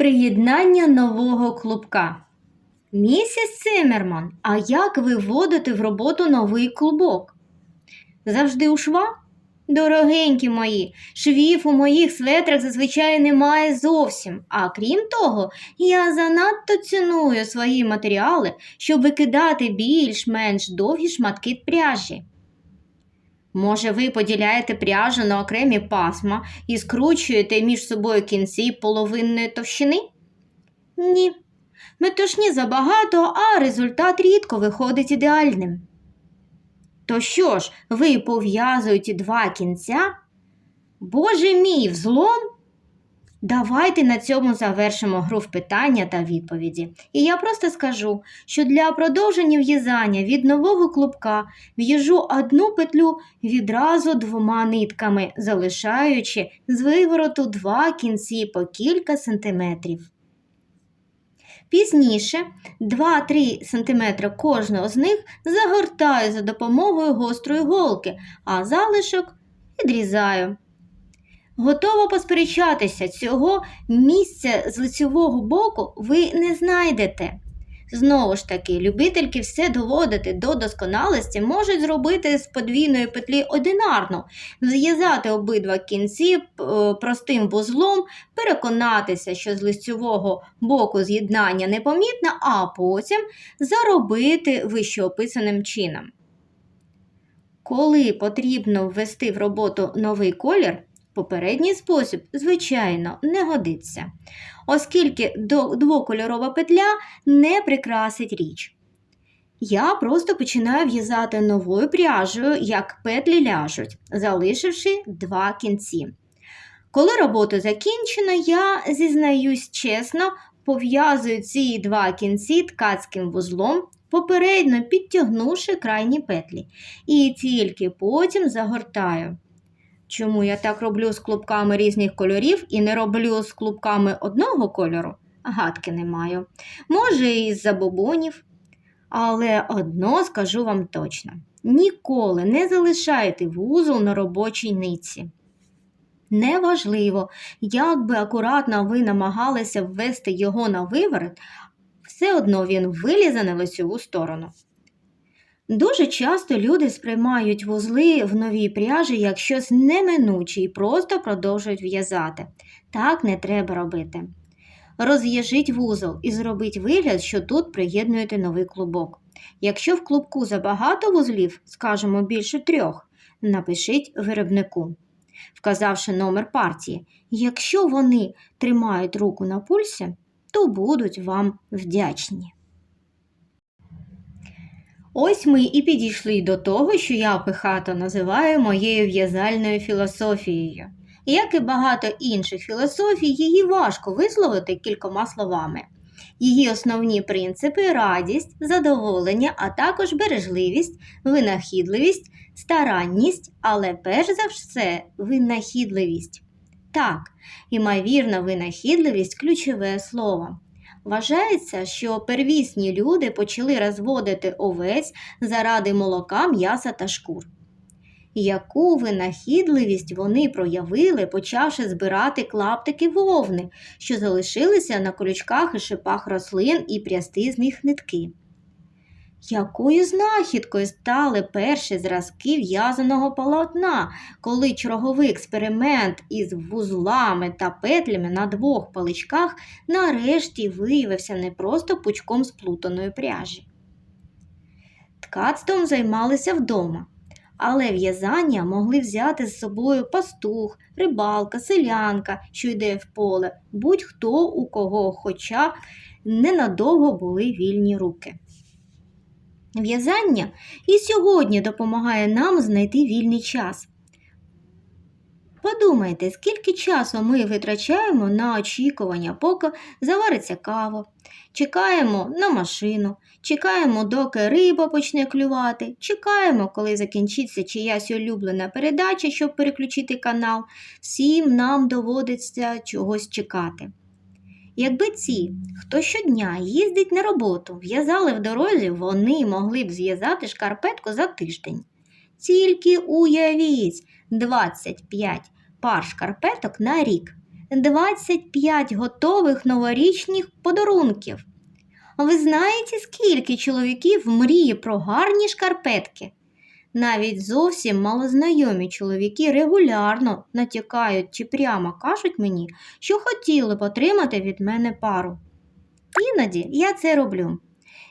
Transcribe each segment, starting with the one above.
Приєднання нового клубка. Місіс Цимерман, а як ви вводите в роботу новий клубок? Завжди у шва? Дорогенькі мої, швів у моїх светрах зазвичай немає зовсім. А крім того, я занадто ціную свої матеріали, щоб викидати більш-менш довгі шматки пряжі. Може, ви поділяєте пряжу на окремі пасма і скручуєте між собою кінці половинної товщини? Ні. Метушні забагато, а результат рідко виходить ідеальним. То що ж, ви пов'язуєте два кінця? Боже мій, взлом? Давайте на цьому завершимо гру в питання та відповіді. І я просто скажу, що для продовження в'язання від нового клубка в'яжу одну петлю відразу двома нитками, залишаючи з вивороту два кінці по кілька сантиметрів. Пізніше 2-3 см кожного з них загортаю за допомогою гострої голки, а залишок відрізаю. Готова посперечатися, цього місця з лицевого боку ви не знайдете. Знову ж таки, любительки все доводити до досконалості можуть зробити з подвійної петлі одинарну, зв'язати обидва кінці е, простим вузлом, переконатися, що з лицевого боку з'єднання непомітне, а потім заробити вищеописаним чином. Коли потрібно ввести в роботу новий колір, Попередній спосіб, звичайно, не годиться, оскільки двокольорова петля не прикрасить річ. Я просто починаю в'язати новою пряжею, як петлі ляжуть, залишивши два кінці. Коли робота закінчена, я зізнаюсь чесно, пов'язую ці два кінці ткацьким вузлом, попередньо підтягнувши крайні петлі, і тільки потім загортаю. Чому я так роблю з клубками різних кольорів і не роблю з клубками одного кольору? Гадки не маю. Може, і з забобонів. Але одно скажу вам точно: ніколи не залишайте вузол на робочій ниці. Неважливо, як би акуратно ви намагалися ввести його на виворот, все одно він вилізе на лицеву сторону. Дуже часто люди сприймають вузли в новій пряжі як щось неминуче і просто продовжують в'язати. Так не треба робити. Розв'яжіть вузол і зробіть вигляд, що тут приєднуєте новий клубок. Якщо в клубку забагато вузлів, скажімо більше трьох, напишіть виробнику, вказавши номер партії. Якщо вони тримають руку на пульсі, то будуть вам вдячні. Ось ми і підійшли до того, що я пихато називаю моєю в'язальною філософією. Як і багато інших філософій, її важко висловити кількома словами. Її основні принципи радість, задоволення, а також бережливість, винахідливість, старанність, але перш за все винахідливість. Так, імовірна винахідливість ключове слово. Вважається, що первісні люди почали розводити овець заради молока, м'яса та шкур. Яку винахідливість вони проявили, почавши збирати клаптики вовни, що залишилися на колючках і шипах рослин і прясти з них нитки. Якою знахідкою стали перші зразки в'язаного полотна, коли черговий експеримент із вузлами та петлями на двох паличках нарешті виявився не просто пучком сплутаної пряжі? Ткацтвом займалися вдома, але в'язання могли взяти з собою пастух, рибалка, селянка, що йде в поле, будь-хто у кого, хоча ненадовго були вільні руки. В'язання і сьогодні допомагає нам знайти вільний час. Подумайте, скільки часу ми витрачаємо на очікування, поки завариться кава, чекаємо на машину, чекаємо, доки риба почне клювати, чекаємо, коли закінчиться чиясь улюблена передача, щоб переключити канал. Всім нам доводиться чогось чекати. Якби ці, хто щодня їздить на роботу, в'язали в дорозі, вони могли б зв'язати шкарпетку за тиждень. Тільки уявіть 25 пар шкарпеток на рік. 25 готових новорічних подарунків. Ви знаєте, скільки чоловіків мріє про гарні шкарпетки? Навіть зовсім малознайомі чоловіки регулярно натякають чи прямо кажуть мені, що хотіли б отримати від мене пару. Іноді я це роблю.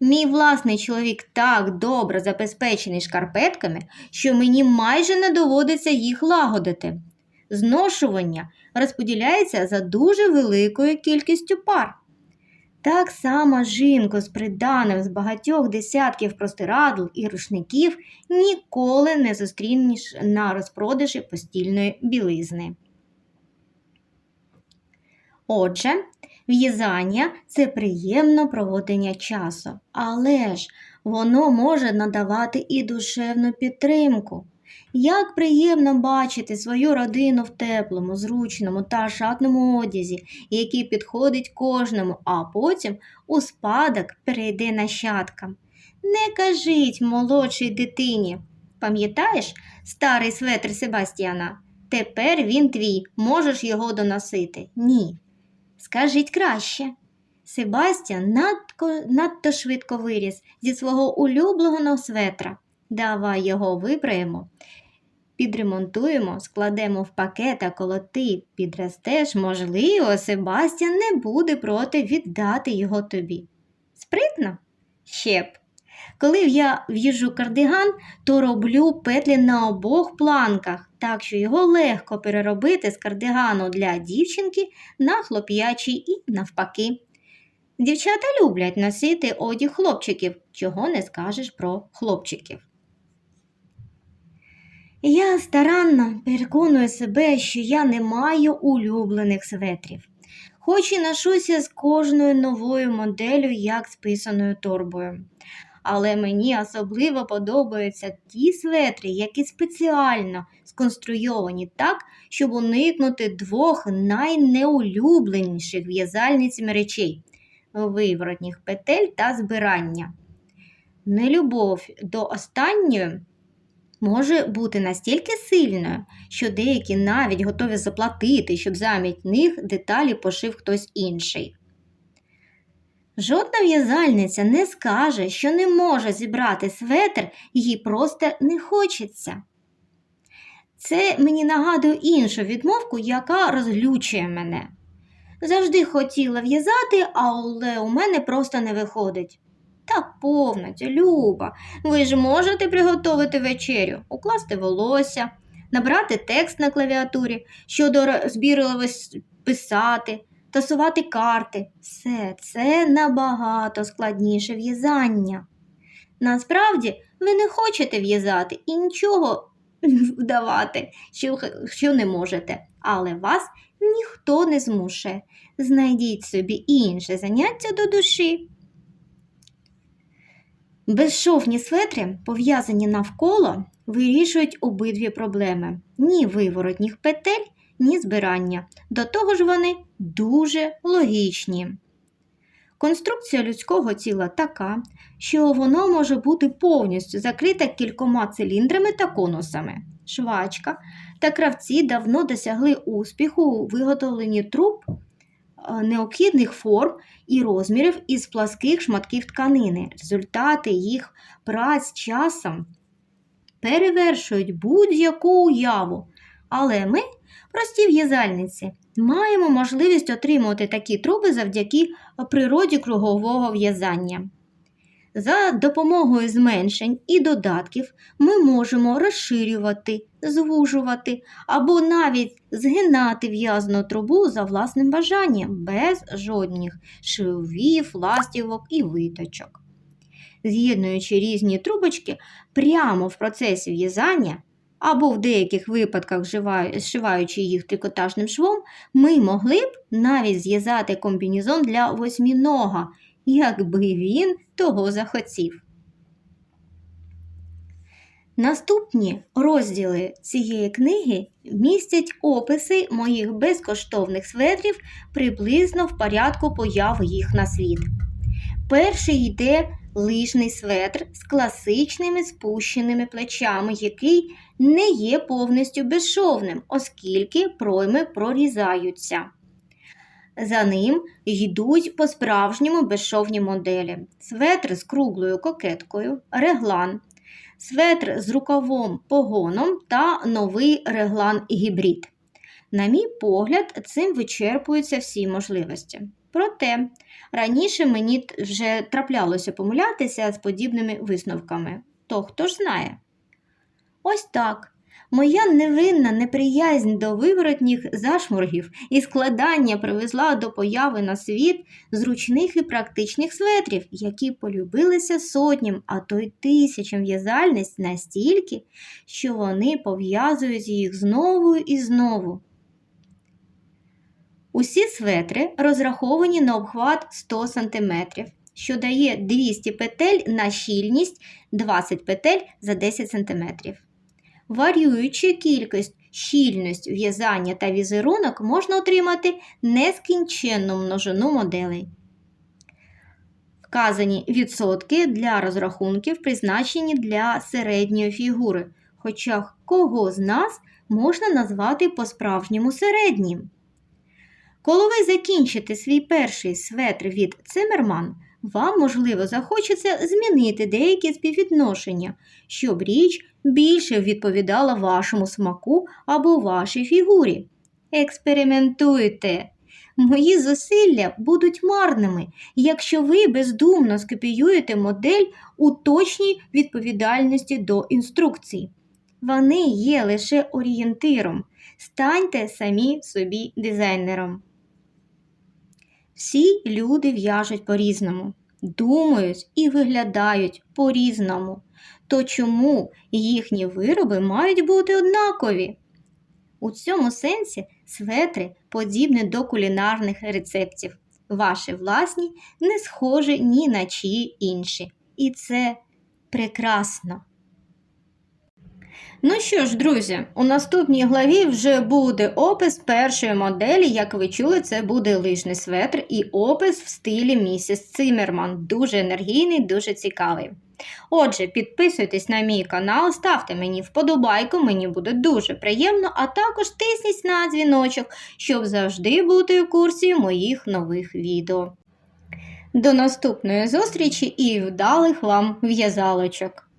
Мій власний чоловік так добре забезпечений шкарпетками, що мені майже не доводиться їх лагодити. Зношування розподіляється за дуже великою кількістю пар. Так само жінку з приданим з багатьох десятків простирадл і рушників ніколи не зустрінеш на розпродажі постільної білизни. Отже, в'язання це приємне проводення часу, але ж воно може надавати і душевну підтримку. Як приємно бачити свою родину в теплому, зручному та шатному одязі, який підходить кожному, а потім у спадок перейде нащадкам. Не кажіть молодшій дитині. Пам'ятаєш старий светр Себастьяна? Тепер він твій, можеш його доносити. Ні. Скажіть краще. Себастьян надко, надто швидко виріс зі свого улюбленого светра. Давай його вибраємо, підремонтуємо, складемо в пакет, а коли ти підростеш, можливо, Себастьян не буде проти віддати його тобі. Спритно? Ще б. Коли я в'їжджу кардиган, то роблю петлі на обох планках, так що його легко переробити з кардигану для дівчинки на хлоп'ячий і навпаки. Дівчата люблять носити одяг хлопчиків, чого не скажеш про хлопчиків. Я старанно переконую себе, що я не маю улюблених светрів, хоч і ношуся з кожною новою моделлю, як з писаною торбою. Але мені особливо подобаються ті светри, які спеціально сконструйовані так, щоб уникнути двох найнеулюбленіших в'язальницями речей виворотніх петель та збирання. Нелюбов до останньої може бути настільки сильною, що деякі навіть готові заплатити, щоб замість них деталі пошив хтось інший. Жодна в'язальниця не скаже, що не може зібрати светр, їй просто не хочеться. Це мені нагадує іншу відмовку, яка розлючує мене. Завжди хотіла в'язати, але у мене просто не виходить. Та повністю, Люба, ви ж можете приготувати вечерю, укласти волосся, набрати текст на клавіатурі, щодо збірливості писати, тасувати карти. Все це набагато складніше в'язання. Насправді, ви не хочете в'язати і нічого вдавати, що, що не можете, але вас ніхто не змушує. Знайдіть собі інше заняття до душі. Безшовні светри, пов'язані навколо, вирішують обидві проблеми: ні виворотніх петель, ні збирання. До того ж, вони дуже логічні. Конструкція людського тіла така, що воно може бути повністю закрита кількома циліндрами та конусами. Швачка та кравці давно досягли успіху у виготовленні труб необхідних форм і розмірів із пласких шматків тканини. Результати їх праць часом перевершують будь-яку уяву. Але ми, прості в'язальниці, маємо можливість отримувати такі труби завдяки природі кругового в'язання. За допомогою зменшень і додатків ми можемо розширювати, звужувати або навіть згинати в'язану трубу за власним бажанням без жодних швів, ластівок і виточок. З'єднуючи різні трубочки прямо в процесі в'язання, або в деяких випадках зшиваючи їх трикотажним швом, ми могли б навіть зв'язати комбінезон для восьмінога, якби він того захотів. Наступні розділи цієї книги містять описи моїх безкоштовних светрів приблизно в порядку появи їх на світ. Перший йде лижний светр з класичними спущеними плечами, який не є повністю безшовним, оскільки пройми прорізаються. За ним йдуть по-справжньому безшовні моделі: светр з круглою кокеткою, реглан, светр з рукавом погоном та новий реглан гібрид. На мій погляд, цим вичерпуються всі можливості. Проте раніше мені вже траплялося помилятися з подібними висновками. То хто ж знає? Ось так. Моя невинна неприязнь до виворотніх зашморгів і складання привезла до появи на світ зручних і практичних светрів, які полюбилися сотням, а то й тисячам в'язальниць настільки, що вони пов'язують їх знову і знову. Усі светри розраховані на обхват 100 см, що дає 200 петель на щільність 20 петель за 10 см. Варіюючи кількість, щільність в'язання та візерунок можна отримати нескінченну множину моделей. Вказані відсотки для розрахунків призначені для середньої фігури, хоча кого з нас можна назвати по-справжньому середнім. Коли ви закінчите свій перший светр від Цимерман, вам, можливо, захочеться змінити деякі співвідношення, щоб річ більше відповідала вашому смаку або вашій фігурі. Експериментуйте! Мої зусилля будуть марними, якщо ви бездумно скопіюєте модель у точній відповідальності до інструкцій. Вони є лише орієнтиром. Станьте самі собі дизайнером. Всі люди в'яжуть по-різному, думають і виглядають по-різному. То чому їхні вироби мають бути однакові? У цьому сенсі светри подібні до кулінарних рецептів. Ваші власні не схожі ні на чиї інші. І це прекрасно. Ну що ж, друзі, у наступній главі вже буде опис першої моделі. Як ви чули, це буде лижний светр і опис в стилі місіс Циммерман. Дуже енергійний, дуже цікавий. Отже, підписуйтесь на мій канал, ставте мені вподобайку, мені буде дуже приємно, а також тисніть на дзвіночок, щоб завжди бути у курсі моїх нових відео. До наступної зустрічі і вдалих вам в'язалочок!